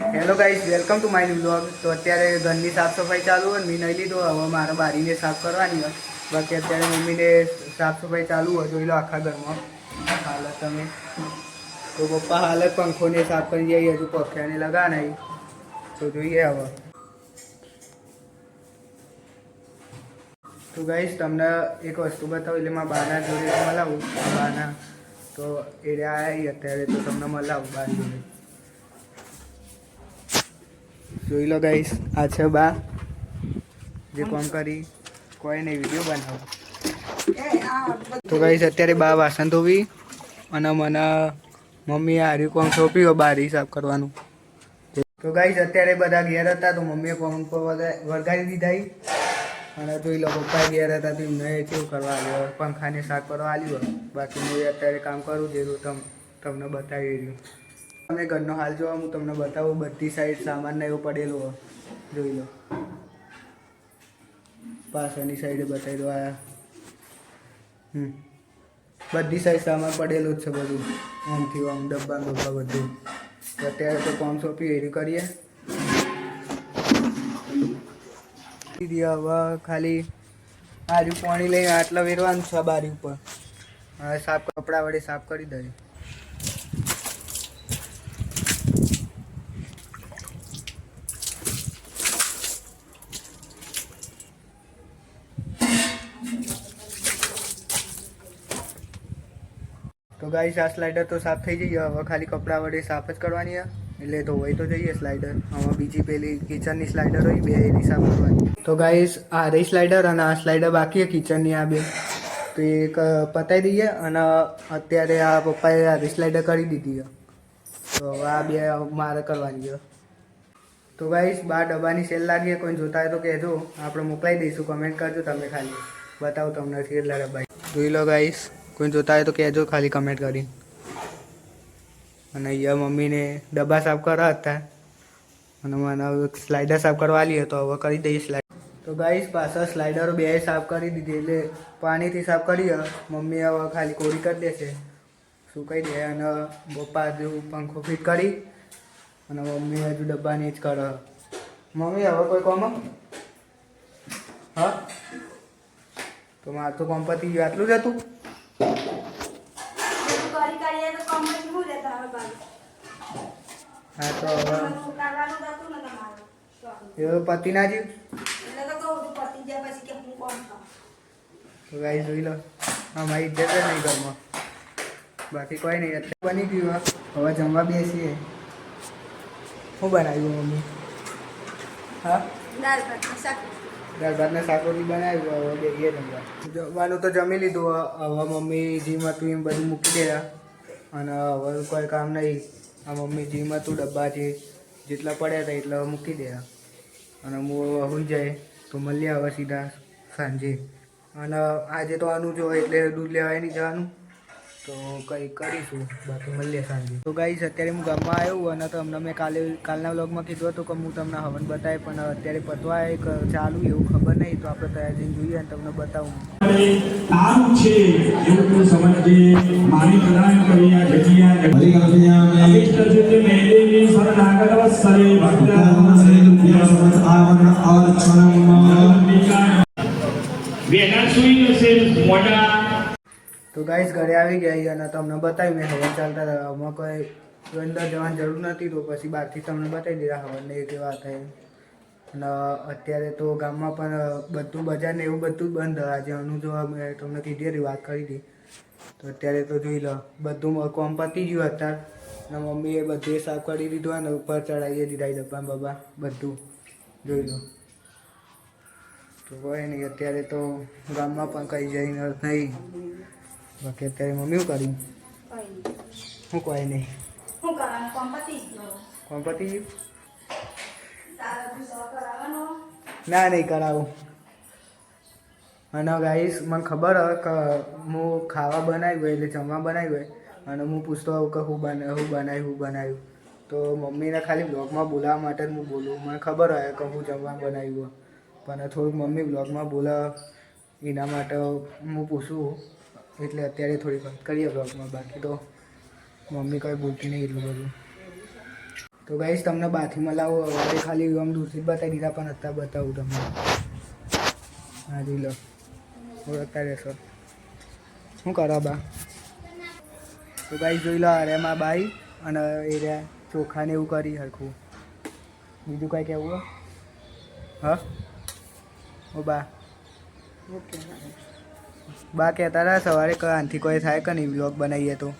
Hello guys welcome to my blog તો અત્યારે ઘરની સાફ સફાઈ ચાલુ હોય મેં નહીં લીધો, હવે મારે બારીને સાફ કરવાની હોય. બાકી અત્યારે મમ્મીને સાફ સફાઈ ચાલુ હોય, જોઈ લો આખા ઘરમાં. હાલત તમે. તો પપ્પા હાલ જ પંખોને સાફ કરી જઈએ હજુ પખ્યાને લગા નહીં. તો જોઈએ હવે. તો ગાઈશ તમને એક વસ્તુ બતાવું, એટલે મારા બાના જોડે મળાવું બાના તો એ આવ્યા અત્યારે, તો તમને મળાવું બાર જોડે. જોઈ લો ગાઈસ આ છે બા. જે કોમ કરી, કોઈ નહીં વીડિયો બનાવો. તો ગાઈસ અત્યારે બા વાસણ ધોવી અને મને મમ્મીએ હાર્યું કોમ સોંપ્યું બારી સાફ કરવાનું. તો ગાઈસ અત્યારે બધા ઘેર હતા, તો મમ્મીએ કોમ વળગાડી દીધા અને જોઈ લો પપ્પા ઘેર હતા, તો એમને કેવું કરવા આવ્યો. પંખાને સાફ કરવા આવ્યું બાકી હું અત્યારે કામ કરું, જે તમ, તમને બતાવી રહ્યું. તમે ઘરનો હાલ જોવા, હું તમને બતાવું, બધી સાઈડ સામાન ને એવું પડેલું. જોઈ લો. પાછળની સાઈડે બતાવી દો, આ. હમ. બધી સાઈડ સામાન પડેલું જ છે બધું. આમથી આમ ડબ્બા ડબ્બા બધું. અત્યારે તો કોમ સોંપી એરી કરીએ. હવે ખાલી આજુ પાણી લઈને આટલા વેરવાનું છે બારી ઉપર. હવે સાફ કપડા વડે સાફ કરી દઈએ. તો ગાઈસ આ સ્લાઇડર તો સાફ થઈ જઈએ હવે ખાલી કપડાં વડે સાફ જ કરવાની છે. એટલે તો હોય તો જઈએ સ્લાઇડર આમાં બીજી પેલી કિચનની સ્લાઇડર હોય, બે એની સાફ કરવાની. તો ગાઈસ આ રહી સ્લાઇડર અને આ સ્લાઇડર બાકી કિચનની આ બે. તો એક પતાવી દઈએ અને અત્યારે આ પપ્પાએ આ રહી સ્લાઇડર કરી દીધી તો હવે આ બે મારે કરવાની છે. તો ગાઈસ બાર ડબ્બાની સેલ લાગી કોઈ જોતા હોય તો કહેજો. આપણે મોકલાવી દઈશું. કમેન્ટ કરજો. તમે ખાલી બતાવો તમને કેટલા ડબ્બા જોઈ લો ગાઈસ કોઈ જોતા હોય તો કહેજો ખાલી કમેન્ટ કરીને. અને અહીંયા મમ્મીને ડબ્બા સાફ કરવા હતા. અને મને સ્લાઇડર સાફ કરવા આલી તો હવે કરી દઈએ સ્લાઇડ તો ગાઈસ પાછળ સ્લાઇડરો બે સાફ કરી દીધી, એટલે પાણીથી સાફ કરી મમ્મી હવે ખાલી કોરી કરી દેશે. સુકાઈ દે? અને પપ્પા હજુ પંખો ફિટ કરી. અને મમ્મી હજુ ડબ્બાની જ કરે. મમ્મી, હવે કોઈ કોમ હા? તો મારું તો કોમ ગયું. આટલું જ હતું કરી કરીએ તો કમર શું રહેતા હવે બાજુ હા તો હવે તમારું. તો પતિ ના જ્યું તો કહું છું પતી જાય પછી કે હું કોમ ખાઉં તો ગાઈ જોઈ લો. હા મારી ઇજ્જત જ નહીં ઘરમાં. બાકી કોઈ નહીં અત્યારે બની ગયું હવે જમવા બેસીએ. શું બનાવ્યું મમ્મી? હા? દાળ ભાત ને શાક. રોટલી બનાવ્યું હવે બેસીએ જમવા. જમવાનું તો જમી લીધું હવે હવે મમ્મી જીમ હતું એમ બધું મૂકી દેલા અને હવે કોઈ કામ નહીં. આ મમ્મી જીમાં તું ડબ્બા છે જેટલા પડ્યા હતા એટલા મૂકી દેવા અને હું હોઈ જાય તો મળીએ હવે સીધા સાંજે. અને આજે તો આનું જો એટલે દૂધ લેવાય નહીં જવાનું. તો કંઈ કરીશું બાકી મળીએ સાંજે. તો ગાઈસ અત્યારે હું ગામમાં આવ્યો અને તમને મેં કાલે કાલના વ્લોગમાં કીધું હતું કે હું તમને હવન બતાવે પણ અત્યારે પતવા એક ચાલુ એવું ખબર નહીં તો આપણે તૈયાર જઈને જોઈએ અને તમને બતાવું. તારું છે એવું તું મારી પ્રદાન કરી આ જગ્યા. હરિકલ્પયામે અભીષ્ટ સિદ્ધિ મેદેવી શરણાગત વત્સલે ભક્તાવસેતુભ્યસ્મત આવરણ અર્ચનમ વેલા સુઈ જશે મોઢા. તો ગાઈસ ઘરે આવી ગયા અને તમને બતાવી મેં હવે ચાલતા હતા. અમે કોઈ અંદર જવાની જરૂર નથી તો પછી બહારથી તમને બતાવી દીધા હવનને એ કેવા થાય અને અત્યારે તો ગામમાં પણ બધું બજાર ને એવું બધું બંધ. આજે અનુ જોવા મેં તમને કીધી હતી વાત કરી હતી. તો અત્યારે તો જોઈ લો, બધું કોમ પતી ગયું અત્યારે. અને મમ્મીએ બધું સાફ કરી દીધું અને ઉપર ચડાવી દીધા ડબ્બા બબ્બા બધું. જોઈ લો. તો કોઈ નહીં, અત્યારે તો ગામમાં પણ કંઈ જઈને નહીં. બાકી અત્યારે મમ્મી શું કર્યું કઈ નહીં. શું કહે નહીં? કોણ પતી ગયું. ના નહીં કરાવું. અને ગાઈસ મને ખબર હોય કે હું ખાવા બનાવ્યું હોય એટલે જમવા બનાવ્યું હોય. અને હું પૂછતો આવું કે હું બના હું બનાવ્યું હું બનાવ્યું. તો મમ્મીને ખાલી બ્લોગમાં બોલાવવા માટે જ હું બોલું. મને ખબર હોય કે હું જમવા બનાવ્યું હોય. પણ થોડુંક મમ્મી બ્લોગમાં બોલાવ. એના માટે હું પૂછું. એટલે અત્યારે થોડી વાત કરીએ બ્લોગમાં બાકી તો મમ્મી કોઈ બોલતી નહીં એટલું બધું. તો ગાઈશ તમને બાથીમાં લાવો, હવે ખાલી આમ દૂરથી બતાવી દીધા, પણ અત્યારે બતાવું તમને. હા જી લો. અત્યારે રહેશો શું કરો બા? તો ગાઈશ જોઈ લો અરે માં બાઈ અને એ રહ્યા ચોખાને એવું કરી હરખું. બીજું કાંઈ કહેવું? હા? ઓ બા. ઓકે બા કહેતા હતા, સવારે કે કોઈ થાય કે નહીં બ્લોગ બનાવીએ તો?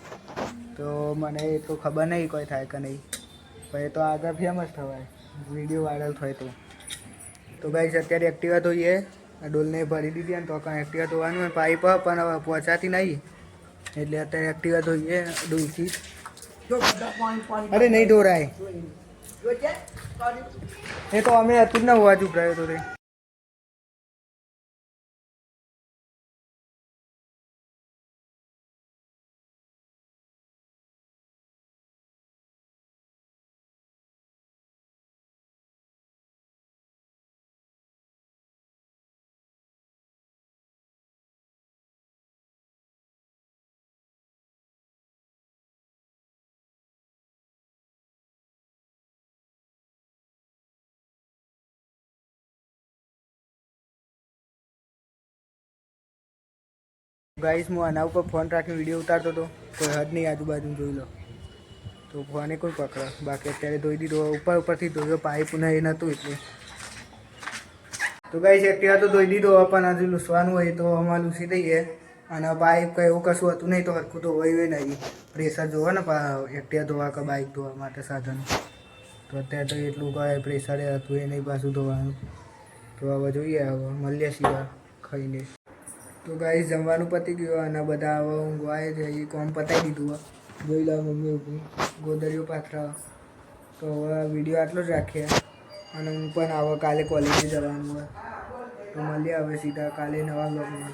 તો મને એ તો ખબર નહીં કોઈ થાય કે નહીં. પણ એ તો આગળ ફેમસ થવાય. વીડિયો વાયરલ થાય તો. તો ગાઈસ, અત્યારે એક્ટિવા ધોઈએ ડોલને ભરી દીધી ને તો કાંઈ એક્ટિવા ધોવાનું હોય પાઇપ, પણ હવે પહોંચાતી નહીં. એટલે અત્યારે એક્ટિવા ધોઈએ ડોલથી. અરે નહીં ધોરાય. એ તો અમે હતું જ ને હોવા ચૂપ તો તે. ગાઈસ, હું આના ઉપર ફોન રાખીને વીડિયો ઉતારતો હતો. કોઈ હદ નહીં, આજુબાજુ જોઈ લો. તો ફોને કોઈ પકડે. બાકી અત્યારે ધોઈ દીધો, ઉપર ઉપરથી ધોયો, પાઇપ ને એ નહોતું એટલે. તો ગાઈસ, એક્ટિવા તો ધોઈ દીધો, પણ હજુ લૂસવાનું હોય તો અમારે લૂસી દઈએ. અને બાઇક કંઈ એવું કશું હતું નહીં તો હરખું તો હોય નહીં. પ્રેશર જોવો ને પા- ધોવા કે બાઇક ધોવા માટે સાધન. તો અત્યારે તો એટલું કાંઈ પ્રેશરે હતું એ નહીં પાછું ધોવાનું. તો હવે જોઈએ, હવે મળીએ સિવાય ખાઈને. તો ગાઈ જમવાનું પતી ગયું અને બધા હવે હું આવે છે. એ કોમ પતાવી દીધું. જોઈ લો મમ્મી ઊભી. ગોદરીઓ પાથરા. તો હવે વીડિયો આટલો જ રાખીએ. અને હું પણ હવે કાલે કોલેજે જવાનું હોય. તો મળીએ હવે સીધા કાલે નવા બ્લોગમાં